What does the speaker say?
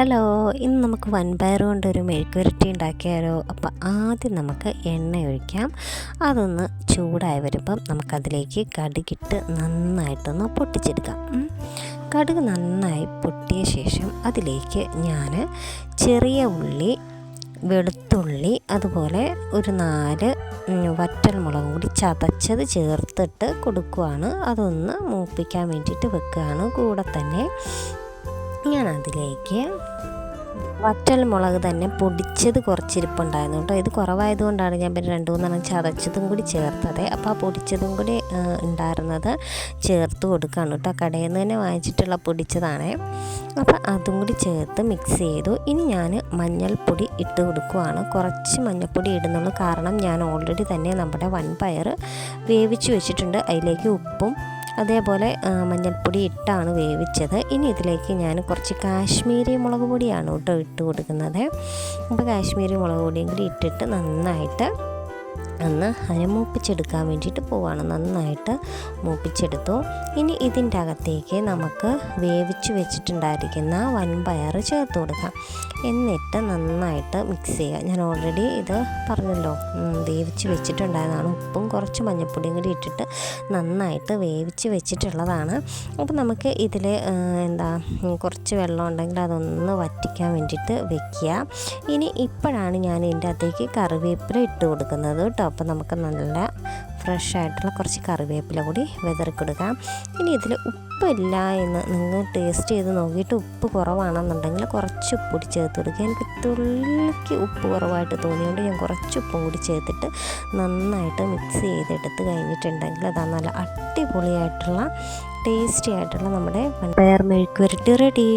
Hello ഇന്ന് നമുക്ക് വൻപയർ കൊണ്ടൊരു മെഴുക്കുരട്ടി ഉണ്ടാക്കിയാലോ? അപ്പോൾ ആദ്യം നമുക്ക് എണ്ണ ഒഴിക്കാം. അതൊന്ന് ചൂടായി വരുമ്പം നമുക്കതിലേക്ക് കടുകിട്ട് നന്നായിട്ടൊന്ന് പൊട്ടിച്ചെടുക്കാം. കടുക് നന്നായി പൊട്ടിയ ശേഷം അതിലേക്ക് ഞാൻ ചെറിയ ഉള്ളി വെളുത്തുള്ളി അതുപോലെ ഒരു നാല് വറ്റൽമുളകും കൂടി ചതച്ചത് ചേർത്തിട്ട് കൊടുക്കുകയാണ് അതൊന്ന് മൂപ്പിക്കാൻ വേണ്ടിയിട്ട് വെക്കുകയാണ്. കൂടെ തന്നെ ഞാൻ അതിലേക്ക് വറ്റൽ മുളക് തന്നെ പൊടിച്ചത് കുറച്ചിരിപ്പുണ്ടായിരുന്നു കേട്ടോ. ഇത് കുറവായതുകൊണ്ടാണ് ഞാൻ പിന്നെ രണ്ട് മൂന്നെണ്ണം ചതച്ചതും കൂടി ചേർത്തത്. അപ്പോൾ ആ പൊടിച്ചതും കൂടി ഉണ്ടായിരുന്നത് ചേർത്ത് കൊടുക്കുകയാണ് കേട്ടോ. കടയിൽ നിന്ന് തന്നെ വാങ്ങിച്ചിട്ടുള്ള പൊടിച്ചതാണേ. അപ്പോൾ അതും കൂടി ചേർത്ത് മിക്സ് ചെയ്തു. ഇനി ഞാൻ മഞ്ഞൾപ്പൊടി ഇട്ട് കൊടുക്കുവാണ്. കുറച്ച് മഞ്ഞൾപ്പൊടി ഇടുന്നുള്ളൂ. കാരണം ഞാൻ ഓൾറെഡി തന്നെ നമ്മുടെ വൻപയർ വേവിച്ച് വെച്ചിട്ടുണ്ട്. അതിലേക്ക് ഉപ്പും അതേപോലെ മഞ്ഞൾപ്പൊടി ഇട്ടാണ് വേവിച്ചത്. ഇനി ഇതിലേക്ക് ഞാൻ കുറച്ച് കാശ്മീരി മുളക് പൊടിയാണ് കേട്ടോ ഇട്ട് കൊടുക്കുന്നത്. അപ്പോൾ കാശ്മീരി മുളക് പൊടിയും കൂടി ഇട്ടിട്ട് നന്നായിട്ട് ഒന്ന് അതിനെ മൂപ്പിച്ചെടുക്കാൻ വേണ്ടിയിട്ട് പോവാണ്. നന്നായിട്ട് മൂപ്പിച്ചെടുത്തു. ഇനി ഇതിന്റെ അകത്തേക്ക് നമുക്ക് വേവിച്ച് വെച്ചിട്ടുണ്ടായിരിക്കുന്ന വൻപയർ ചേർത്ത് കൊടുക്കാം. എന്നിട്ട് നന്നായിട്ട് മിക്സ് ചെയ്യുക. ഞാൻ ഓൾറെഡി ഇത് പറഞ്ഞല്ലോ വേവിച്ച് വെച്ചിട്ടുണ്ടായതാണ് ഉപ്പും കുറച്ച് മഞ്ഞൾപ്പൊടിയും കൂടി ഇട്ടിട്ട് നന്നായിട്ട് വേവിച്ച് വെച്ചിട്ടുള്ളതാണ്. അപ്പോൾ നമുക്ക് ഇതിൽ എന്താ കുറച്ച് വെള്ളം ഉണ്ടെങ്കിൽ അതൊന്ന് വറ്റിക്കാൻ വേണ്ടിയിട്ട് വെക്കുക. ഇനി ഇപ്പോഴാണ് ഞാൻ ഇതിന്റെ അകത്തേക്ക് കറിവേപ്പില ഇട്ട് കൊടുക്കുന്നത് കേട്ടോ. അപ്പോൾ നമുക്ക് നല്ല ഫ്രഷ് ആയിട്ടുള്ള കുറച്ച് കറിവേപ്പില കൂടി വിതറിക്കൊടുക്കുക കൊടുക്കാം ഇനി ഇതിൽ ഉപ്പില്ല എന്ന് നിങ്ങൾ ടേസ്റ്റ് ചെയ്ത് നോക്കിയിട്ട് ഉപ്പ് കുറവാണെന്നുണ്ടെങ്കിൽ കുറച്ച് ഉപ്പ് ചേർത്ത് കൊടുക്കുക. എനിക്ക് തുള്ളിക്ക് ഉപ്പ് കുറവായിട്ട് തോന്നിയുകൊണ്ട് ഞാൻ കുറച്ച് ഉപ്പും കൂടി ചേർത്തിട്ട് നന്നായിട്ട് മിക്സ് ചെയ്തെടുത്ത് കഴിഞ്ഞിട്ടുണ്ടെങ്കിൽ അതാ നല്ല അടിപൊളിയായിട്ടുള്ള ടേസ്റ്റി ആയിട്ടുള്ള നമ്മുടെ പയർ മെഴുക്കുവരട്ടി റെഡി